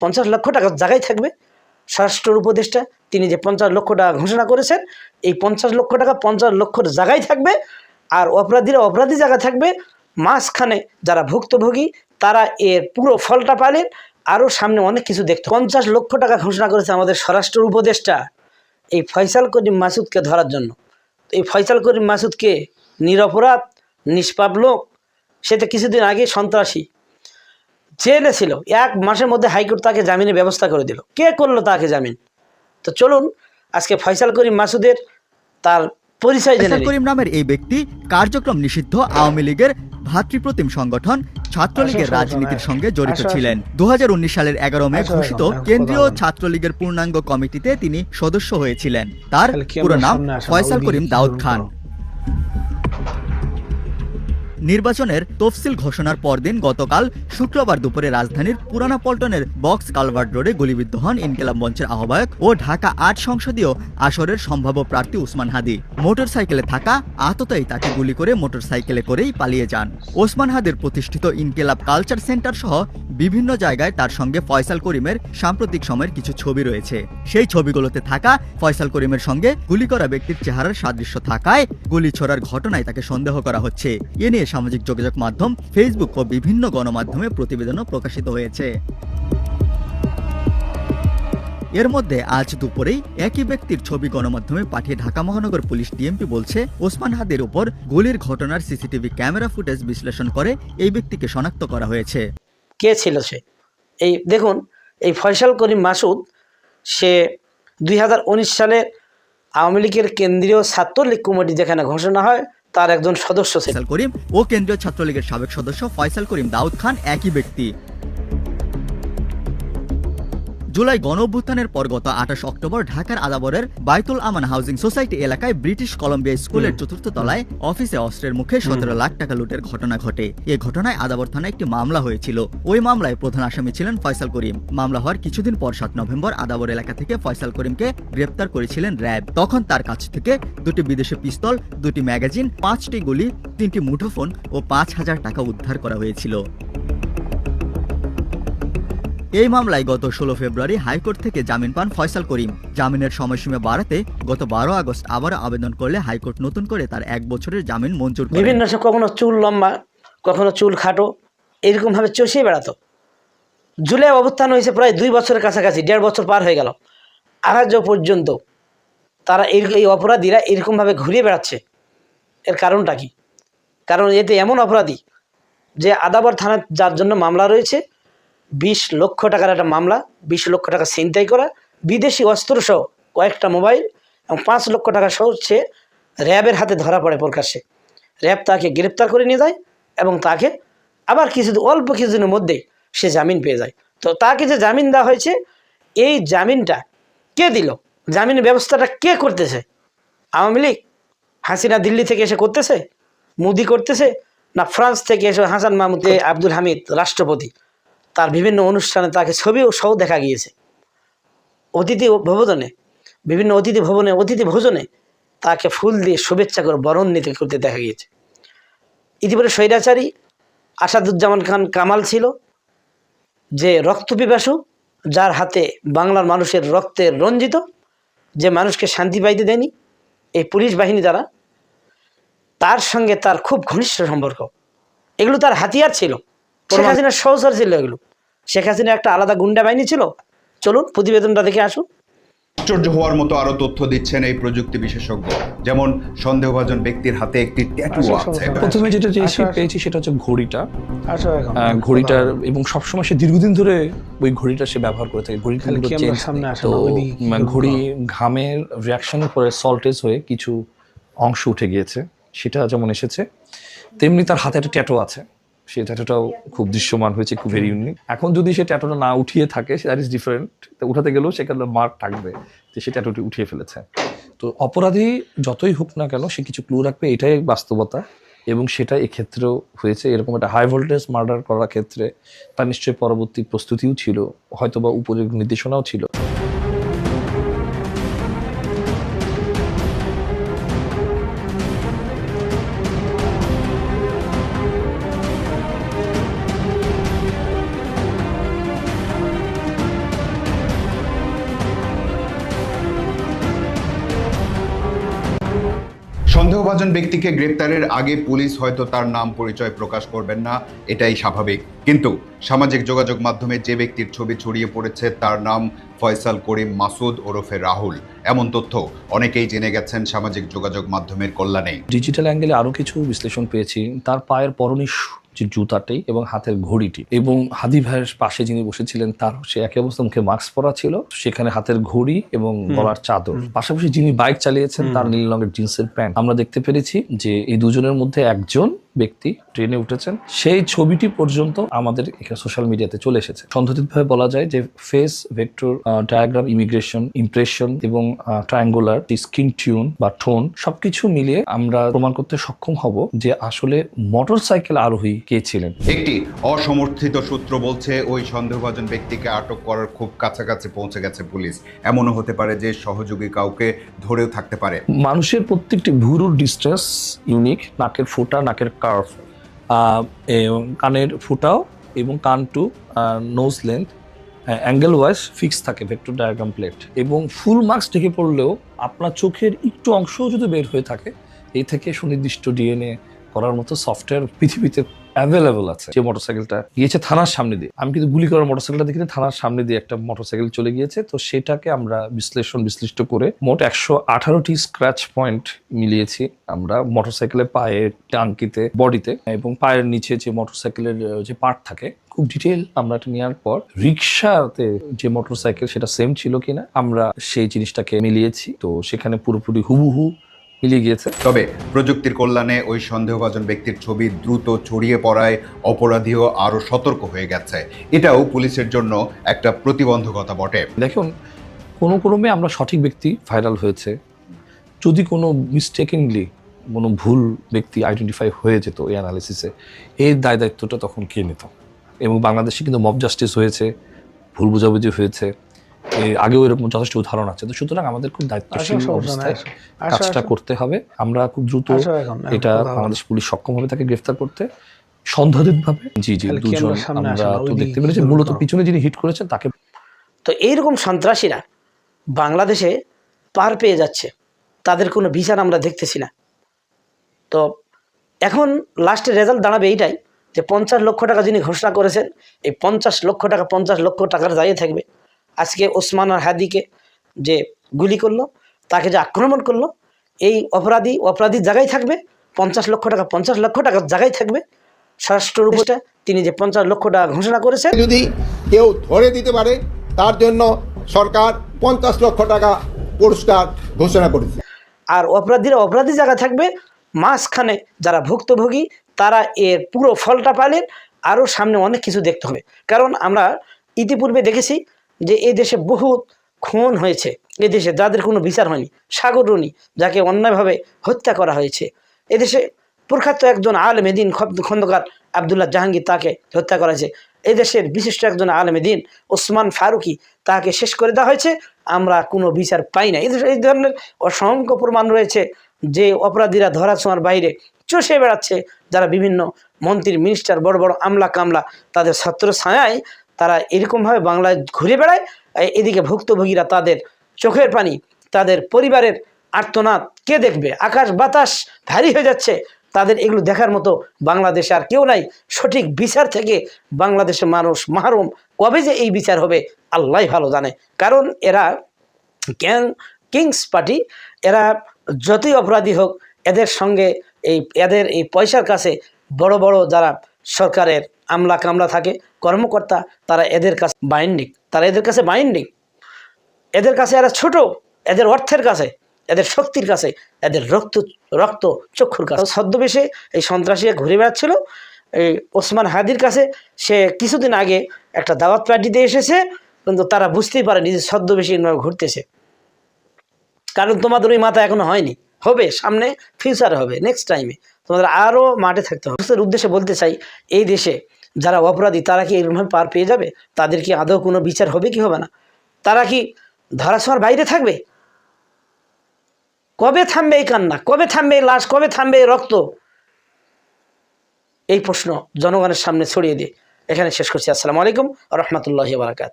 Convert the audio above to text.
পঞ্চাশ লক্ষ টাকা জায়গায় থাকবে। স্বরাষ্ট্র উপদেষ্টা, তিনি যে পঞ্চাশ লক্ষ টাকা ঘোষণা করেছেন, এই পঞ্চাশ লক্ষ টাকা পঞ্চাশ লক্ষর জায়গায় থাকবে আর অপরাধীরা অপরাধী জায়গা থাকবে। মাঝখানে যারা ভুক্তভোগী, তারা এর পুরো ফলটা পালেন আরও সামনে অনেক কিছু দেখতে পঞ্চাশ লক্ষ টাকা ঘোষণা করেছে আমাদের স্বরাষ্ট্র উপদেষ্টা, এই ফয়সাল করিম মাসুদকে ধরার জন্য। এই ফয়সাল করিম মাসুদকে নিরপরাধ, নিষ্পাপ লোক, সে তো কিছুদিন আগে সন্ত্রাসী। জেলে ছিল। এক মাসের মধ্যে হাইকোর্ট তাকে জামিনের ব্যবস্থা করে দিল। কে করল তাকে জামিন? তো চলুন আজকে ফয়সাল করিম মাসুদের তার পরিচয় জেনে ফয়সাল করিম নামের এই ব্যক্তি কার্যক্রম নিষিদ্ধ আওয়ামী লীগের ভাতৃপ্রতিম সংগঠন ছাত্রলীগের রাজনীতির সঙ্গে জড়িত। ছিলেন। দু হাজার উনিশ সালের এগারো মে ঘোষিত কেন্দ্রীয় ছাত্রলীগের পূর্ণাঙ্গ কমিটিতে তিনি সদস্য হয়েছিলেন। তার পুরো নাম ফয়সাল করিম দাউদ খান। নির্বাচনের তফসিল ঘোষণার পরদিন গতকাল শুক্রবার দুপুরে রাজধানীর পুরানা পল্টনের বক্স কালভার্ট রোডে গুলিবিদ্ধ হন ইনকেলাব মঞ্চের আহ্বায়ক ও ঢাকা আট সংসদীয় আসরের সম্ভাব্য প্রার্থী উসমান হাদি। মোটরসাইকেলে থাকা আততাই তাকে গুলি করে মোটরসাইকেলে করেই পালিয়ে যান। ওসমান হাদির প্রতিষ্ঠিত ইনকেলাব কালচার সেন্টার সহ বিভিন্ন জায়গায় তার সঙ্গে ফয়সাল করিমের সাম্প্রতিক সময়ের কিছু ছবি রয়েছে। সেই ছবিগুলোতে থাকা ফয়সাল করিমের সঙ্গে গুলি করা ব্যক্তির চেহারার সাদৃশ্য থাকায় গুলি ছোড়ার ঘটনায় তাকে সন্দেহ করা হচ্ছে। এ নিয়ে সামাজিক যোগাযোগ মাধ্যম ফেসবুক ও বিভিন্ন গণমাধ্যমে প্রতিবেদনও প্রকাশিত হয়েছে। এর মধ্যে আজ দুপুরেই একই ব্যক্তির ছবি গণমাধ্যমে পাঠিয়ে ঢাকা মহানগর পুলিশ ডিএমপি বলছে, ওসমান হাদের উপর গুলির ঘটনার সিসিটিভি ক্যামেরা ফুটেজ বিশ্লেষণ করে এই ব্যক্তিকে শনাক্ত করা হয়েছে। কে ছিল সে? এই দেখুন, এই ফয়সাল করিম মাসুদ, সে দুই হাজার উনিশ সালে আওয়ামী লীগের কেন্দ্রীয় ছাত্রলীগ কমিটি যেখানে ঘোষণা হয়, তার একজন সদস্য ছিল। করিম ও কেন্দ্রীয় ছাত্রলীগের সাবেক সদস্য ফয়সাল করিম দাউদ খান একই ব্যক্তি। জুলাই গণ অভ্যুত্থানের পর গত আঠাশ অক্টোবর ঢাকার আদাবরের বাইতুল আমান হাউজিং সোসাইটি এলাকায় ব্রিটিশ কলম্বিয়া স্কুলের চতুর্থ তলায় অফিসে অস্ত্রের মুখে সতেরো লাখ টাকা লুটের ঘটনা ঘটে। এ ঘটনায় আদাবর থানায় একটি মামলা হয়েছিল। ওই মামলায় প্রধান আসামি ছিলেন ফয়সাল করিম। মামলা হওয়ার কিছুদিন পর সাত নভেম্বর আদাবর এলাকা থেকে ফয়সাল করিমকে গ্রেপ্তার করেছিলেন র্যাব। তখন তার কাছ থেকে দুটি বিদেশি পিস্তল, দুটি ম্যাগাজিন, পাঁচটি গুলি, তিনটি মুঠোফোন ও পাঁচ হাজার টাকা উদ্ধার করা হয়েছিল। এই মামলায় গত ষোলো ফেব্রুয়ারি হাইকোর্ট থেকে জামিন পান ফয়সাল করিম। জামিনের সময়সীমা বাড়াতে গত বারো আগস্ট আবারও আবেদন করলে হাইকোর্ট নতুন করে তার এক বছরের জামিন মঞ্জুর বিভিন্ন কখনো চুল লম্বা, কখনো চুল খাটো, এরকমভাবে চষিয়ে বেড়াতো। জুলাই অবস্থান হয়েছে প্রায় দুই বছরের কাছাকাছি, দেড় বছর পার হয়ে গেল। আজ পর্যন্ত তারা এই এই অপরাধীরা এরকমভাবে ঘুরিয়ে বেড়াচ্ছে। এর কারণটা কি? কারণ এতে এমন অপরাধী যে আদাবর থানার যার জন্য মামলা রয়েছে বিশ লক্ষ টাকার একটা মামলা বিশ লক্ষ টাকা ছিনতাই করা বিদেশি অস্ত্র সহ কয়েকটা মোবাইল এবং পাঁচ লক্ষ টাকা সহ সে র্যাবের হাতে ধরা পড়ে প্রকাশ্যে। র্যাব তাকে গ্রেপ্তার করে নিয়ে যায় এবং তাকে আবার কিছু অল্প কিছুদিনের মধ্যেই সে জামিন পেয়ে যায়। তো তাকে যে জামিন দেওয়া হয়েছে এই জামিনটা কে দিল? জামিনের ব্যবস্থাটা কে করতেছে? আওয়ামী লীগ? হাসিনা দিল্লি থেকে এসে করতেছে? মোদি করতেছে? না ফ্রান্স থেকে এসে হাসান মাহমুদ আব্দুল হামিদ রাষ্ট্রপতি? তার বিভিন্ন অনুষ্ঠানে তাকে ছবিও সহ দেখা গিয়েছে। অতিথি ভবনে বিভিন্ন অতিথি ভবনে অতিথি ভোজনে তাকে ফুল দিয়ে শুভেচ্ছা করে বরণ নিতে করতে দেখা গিয়েছে। ইতিপরে স্বৈরাচারী আসাদুজ্জামান খান কামাল ছিল যে রক্তপিপাসু যার হাতে বাংলার মানুষের রক্তের রঞ্জিত যে মানুষকে শান্তি পাইতে দেয়নি এই পুলিশ বাহিনী দ্বারা তার সঙ্গে তার খুব ঘনিষ্ঠ সম্পর্ক। এগুলো তার হাতিয়ার ছিল। শেখ হাসিনার সহচর ছিল এগুলো। শেখ হাসিনার একটা আলাদা গুন্ডা বাহিনী ছিল। চলুন প্রতিবেদনটা দেখে আসুন। আশ্চর্য হওয়ার মতো আরও তথ্য দিচ্ছেন এই প্রযুক্তি বিশেষজ্ঞ। যেমন সন্দেহভাজন ব্যক্তির হাতে একটি ট্যাটু আছে। প্রথমে যেটা যে পেয়েছি সেটা হচ্ছে ঘড়িটা। ঘড়িটার এবং সবসময় সে দীর্ঘদিন ধরে ওই ঘড়িটা সে ব্যবহার করে থাকে। ঘড়িটা কি আমরা চেঞ্জ সামনে আসা তো না? ওইদিকে কি উম, করব? ঘড়ি ঘামের রিয়াকশনের পরে সল্টেজ হয়ে কিছু অংশ উঠে গিয়েছে। সেটা যেমন এসেছে তেমনি তার হাতে একটা ট্যাটো আছে। সেই ট্যাটোটাও খুব দৃশ্যমান হয়েছে, খুব ভেরি ইউনিক এখন যদি সে ট্যাটোটা না উঠিয়ে থাকে দ্যাট ইজ ডিফারেন্ট উঠাতে গেলেও সেখানে মার্ক থাকবে যে সে ট্যাটোটি উঠিয়ে ফেলেছে। তো অপরাধী যতই হোক না কেন, সে কিছু ক্লু রাখবে, এটাই বাস্তবতা। এবং সেটা এক্ষেত্রেও হয়েছে। এরকম একটা হাই ভোল্টেজ মার্ডার করার ক্ষেত্রে তার নিশ্চয়ই পরবর্তী প্রস্তুতিও ছিল, হয়তোবা উপযোগ নির্দেশনাও ছিল। সন্দেহভাজন ব্যক্তিকে গ্রেপ্তারের আগে পুলিশ হয়তো তার নাম পরিচয় প্রকাশ করবেন না এটাই স্বাভাবিক। কিন্তু সামাজিক যোগাযোগ মাধ্যমে যে ব্যক্তির ছবি ছড়িয়ে পড়েছে তার নাম ফয়সাল করিম মাসুদ ওরফে রাহুল। এমন তথ্য অনেকেই জেনে গেছেন সামাজিক যোগাযোগ মাধ্যমের কল্যাণে। ডিজিটাল অ্যাঙ্গেলে আরও কিছু বিশ্লেষণ পেয়েছি। তার পায়ের পরনে যে জুতাটি এবং হাতের ঘড়িটি এবং হাদি ভাইয়ের পাশে যিনি বসেছিলেন তার সে একই অবস্থা মুখে মাস্ক পরা ছিল। সেখানে হাতের ঘড়ি এবং গলার চাদর। পাশাপাশি যিনি বাইক চালিয়েছেন তার নীল রঙের জিন্সের প্যান্ট আমরা দেখতে পেরেছি যে এই দুজনের মধ্যে একজন ব্যক্তি ট্রেনে উঠেছেন। সেই ছবিটি পর্যন্ত আমাদের এখানে সোশ্যাল মিডিয়াতে চলে এসেছে। সন্দেহিতভাবে বলা যায় যে face vector diagram immigration impression এবং ট্রায়াঙ্গুলার স্কিন টিউন বা টোন সবকিছু মিলিয়ে আমরা প্রমাণ করতে সক্ষম হব যে আসলে মোটর সাইকেল আরোহী কে ছিলেন। একটি অসমর্থিত সূত্র বলছে ওই সন্দেহভাজন ব্যক্তিকে আটক করার খুব কাছাকাছি পৌঁছে গেছে পুলিশ। এমনও হতে পারে যে সহযোগী কাউকে ধরেও থাকতে পারে। মানুষের প্রত্যেকটি ভুরুর ডিস্টেন্স ইউনিক নাকের ফুটা নাকের কার্ভ কানের ফুটাও এবং কান to nose length angle wise fix থাকে ভেক্টর ডায়াগ্রাম প্লেট এবং ফুল মার্কস ঢেকে পড়লেও আপনার চোখের একটু অংশও যদি বের হয়ে থাকে, এই থেকে সুনির্দিষ্ট ডিএনএ করার মতো সফটওয়্যার পৃথিবীতে অ্যাভেলেবল আছে। যে মোটরসাইকেলটা গিয়েছে থানার সামনে দিয়ে। আমি কিন্তু গুলি করার মোটরসাইকেলটা দেখি থানার সামনে দিয়ে একটা মোটরসাইকেল চলে গিয়েছে। তো সেটাকে আমরা বিশ্লেষণ বিশ্লিষ্ট করে মোট একশো আঠারোটি স্ক্র্যাচ পয়েন্ট মিলিয়েছি আমরা মোটরসাইকেলের পায়ে টাঙ্কিতে, বডিতে এবং পায়ের নিচে যে মোটরসাইকেলের যে পার্ট থাকে। খুব ডিটেল আমরা এটা নেওয়ার পর রিক্সাতে যে মোটরসাইকেল সেটা সেম ছিল কিনা আমরা সেই জিনিসটাকে মিলিয়েছি। তো সেখানে পুরোপুরি হুবহু মিলিয়ে গিয়েছে। তবে প্রযুক্তির কল্যাণে ওই সন্দেহভাজন ব্যক্তির ছবি দ্রুত ছড়িয়ে পড়ায় অপরাধীও আরও সতর্ক হয়ে গেছে। এটাও পুলিশের জন্য একটা প্রতিবন্ধকতা বটে। দেখুন কোনো ক্রমে আমরা সঠিক ব্যক্তি ভাইরাল হয়েছে। যদি কোনো মিস্টেকিংলি কোনো ভুল ব্যক্তি আইডেন্টিফাই হয়ে যেত এই অ্যানালিসিসে এই দায় দায়িত্বটা তখন কে নিত? এবং বাংলাদেশে কিন্তু মব জাস্টিস হয়েছে ভুল বোঝাবুঝি হয়েছে। আগেও এরকম যথেষ্ট উদাহরণ আছে। তো সুতরাং আমাদের খুব দায়িত্বশীল অবস্থায় কাজটা করতে হবে। আমরা খুব দ্রুত এটা বাংলাদেশ পুলিশ সক্ষম হবে তাকে গ্রেফতার করতে। সন্দেহিতভাবে জি জি দুজন আমরা তো দেখতে পেরেছি। মূলত পিছনে যিনি হিট করেছেন তাকে তো এইরকম সন্ত্রাসীরা বাংলাদেশে পার পেয়ে যাচ্ছে। তাদের কোনো বিচার আমরা দেখতেছি না। তো এখন লাস্টের রেজাল্ট দাঁড়াবে এইটাই যে পঞ্চাশ লক্ষ টাকা যিনি ঘোষণা করেছেন এই পঞ্চাশ লক্ষ টাকা পঞ্চাশ লক্ষ টাকার দাঁড়িয়ে থাকবে। আজকে ওসমান আর হাদিকে যে গুলি করল তাকে যে আক্রমণ করল এই অপরাধী অপরাধীর জায়গায় থাকবে পঞ্চাশ লক্ষ টাকা পঞ্চাশ লক্ষ টাকার জায়গায় থাকবে। স্বরাষ্ট্র উপদেষ্টা তিনি যে পঞ্চাশ লক্ষ টাকা ঘোষণা করেছেন। যদি কেউ ধরে দিতে পারে তার জন্য সরকার পঞ্চাশ লক্ষ টাকা পুরস্কার ঘোষণা করেছে। আর অপরাধীরা অপরাধী জায়গা থাকবে মাঝখানে যারা ভুক্তভোগী তারা এর পুরো ফলটা পালেন আরও সামনে অনেক কিছু দেখতে হবে। কারণ আমরা ইতিপূর্বে দেখেছি যে এই দেশে বহু খুন হয়েছে, এ দেশে যাদের কোনো বিচার হয়নি সাগররণী যাকে অন্যায়ভাবে হত্যা করা হয়েছে এদেশে প্রখ্যাত একজন আলেমে দিন খন্দকার আবদুল্লাহ জাহাঙ্গীর তাকে হত্যা করা হয়েছে এদেশের বিশিষ্ট একজন আলেমে দিন ওসমান ফারুকি তাকে শেষ করে দেওয়া হয়েছে, আমরা কোনো বিচার পাই না। এই দেশে এই ধরনের অসংখ্য প্রমাণ রয়েছে যে অপরাধীরা ধরাছোঁয়ার বাইরে চষে বেড়াচ্ছে, যারা বিভিন্ন মন্ত্রী মিনিস্টার বড় বড় আমলা কামলা, তাদের ছত্র ছায়ায় তারা এরকমভাবে বাংলায় ঘুরে বেড়ায়। এদিকে ভুক্তভোগীরা তাদের চোখের পানি, তাদের পরিবারের আর্তনাদ, কে দেখবে? আকাশ বাতাস ভারী হয়ে যাচ্ছে। তাদের এগুলো দেখার মতো বাংলাদেশে আর কেউ নাই। সঠিক বিচার থেকে বাংলাদেশের মানুষ মাহরুম। কবে যে এই বিচার হবে, আল্লাহ ভালো জানে। কারণ এরা গ্যাং কিংস পার্টি, এরা যতই অপরাধী হোক, এদের সঙ্গে এই এদের এই পয়সার কাছে বড় বড় যারা সরকারের আমলা কামলা থাকে, কর্মকর্তা তারা এদের কাছে বাইন্ডিং তারা এদের কাছে বাইন্ডিং এদের কাছে এরা ছোট, এদের অর্থের কাছে, এদের শক্তির কাছে, এদের রক্ত রক্ত চক্ষুর কাছে। ছদ্মবেশে এই সন্ত্রাসীরা ঘুরে বেড়াচ্ছিল, এই ওসমান হাদির কাছে। সে কিছুদিন আগে একটা দাওয়াত পার্টিতে এসেছে, কিন্তু তারা বুঝতেই পারেনি যে ছদ্মবেশী ঘুরতেছে। কারণ তোমাদের ওই মাথা এখনও হয়নি। হবে, সামনে ফিউচার হবে নেক্সট টাইমে তোমাদের আরও মাঠে থাকতে হবে। উদ্দেশ্যে বলতে চাই, এই দেশে যারা অপরাধী, তারা কি এরকমভাবে পার পেয়ে যাবে? তাদের কি আদৌ কোনো বিচার হবে কি হবে না? তারা কি ধরাছোঁয়ার বাইরে থাকবে? কবে থামবে এই কান্না? কবে থামবে এই লাশ? কবে থামবে এই রক্ত? এই প্রশ্ন জনগণের সামনে ছড়িয়ে দিয়ে এখানে শেষ করছি। আসসালামু আলাইকুম রহমতুল্লাহ বারাকাত